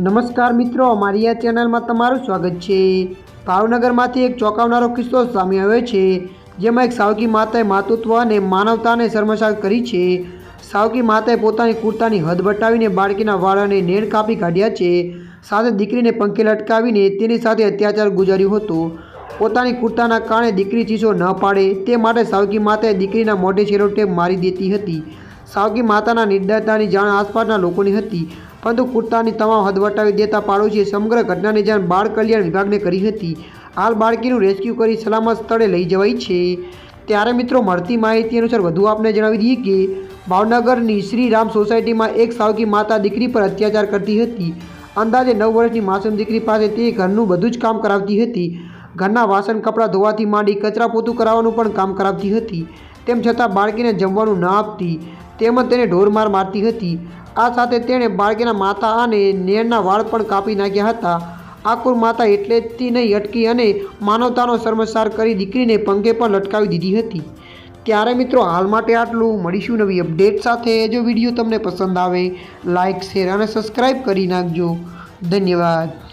નમસ્કાર મિત્રો, અમારી આ ચેનલમાં તમારું સ્વાગત છે. ભાવનગરમાંથી એક ચોંકાવનારો કિસ્સો સામે આવ્યો છે, જેમાં એક સાવકી માતાએ માતૃત્વ અને માનવતાને શર્મસાર કરી છે. સાવકી માતાએ પોતાની કુર્તાની હદ વટાવીને બાળકીના વાળાને નેણ કાપી કાઢ્યા છે, સાથે દીકરીને પંખે લટકાવીને તેની સાથે અત્યાચાર ગુજાર્યો હતો. પોતાની કુર્તાના કારણે દીકરી ચીસો ન પાડે, તે માટે સાવકી માતાએ દીકરીના મોઢે છેરોટે મારી દેતી હતી. સાવકી માતાના નિર્દયતાની જાણ આસપાસના લોકોની હતી, પરંતુ કુર્તાની તમામ હદ વટાવી દેતા પાડોશીએ સમગ્ર ઘટનાની જાણ બાળ કલ્યાણ વિભાગને કરી હતી. હાલ બાળકીનું રેસ્ક્યુ કરી સલામત સ્થળે લઈ જવાઈ છે. ત્યારે મિત્રો, મળતી માહિતી અનુસાર વધુ આપને જણાવી દઈએ કે, ભાવનગરની શ્રી રામ સોસાયટીમાં એક સાવકી માતા દીકરી પર અત્યાચાર કરતી હતી. અંદાજે નવ વર્ષની માસૂમ દીકરી પાસે તે ઘરનું બધું જ કામ કરાવતી હતી. ઘરના વાસણ, કપડાં ધોવાથી માંડી કચરા પોતું કરાવવાનું પણ કામ કરાવતી હતી. તેમ છતાં બાળકીને જમવાનું ન આપતી. તેમજ તેને ઢોરમાર મારતી હતી. આ સાથે તેણે બાળકીના માથા અને નેણના વાળ પણ કાપી નાખ્યા હતા. આકુર માતા એટલેથી નહીં અટકી અને માનવતાનો શર્મસાર કરી દીકરીને પંખે પણ લટકાવી દીધી હતી. ત્યારે મિત્રો, હાલ માટે આટલું. મળીશું નવી અપડેટ સાથે. જો વીડિયો તમને પસંદ આવે લાઇક શેર અને સબસ્ક્રાઈબ કરી નાખજો. ધન્યવાદ.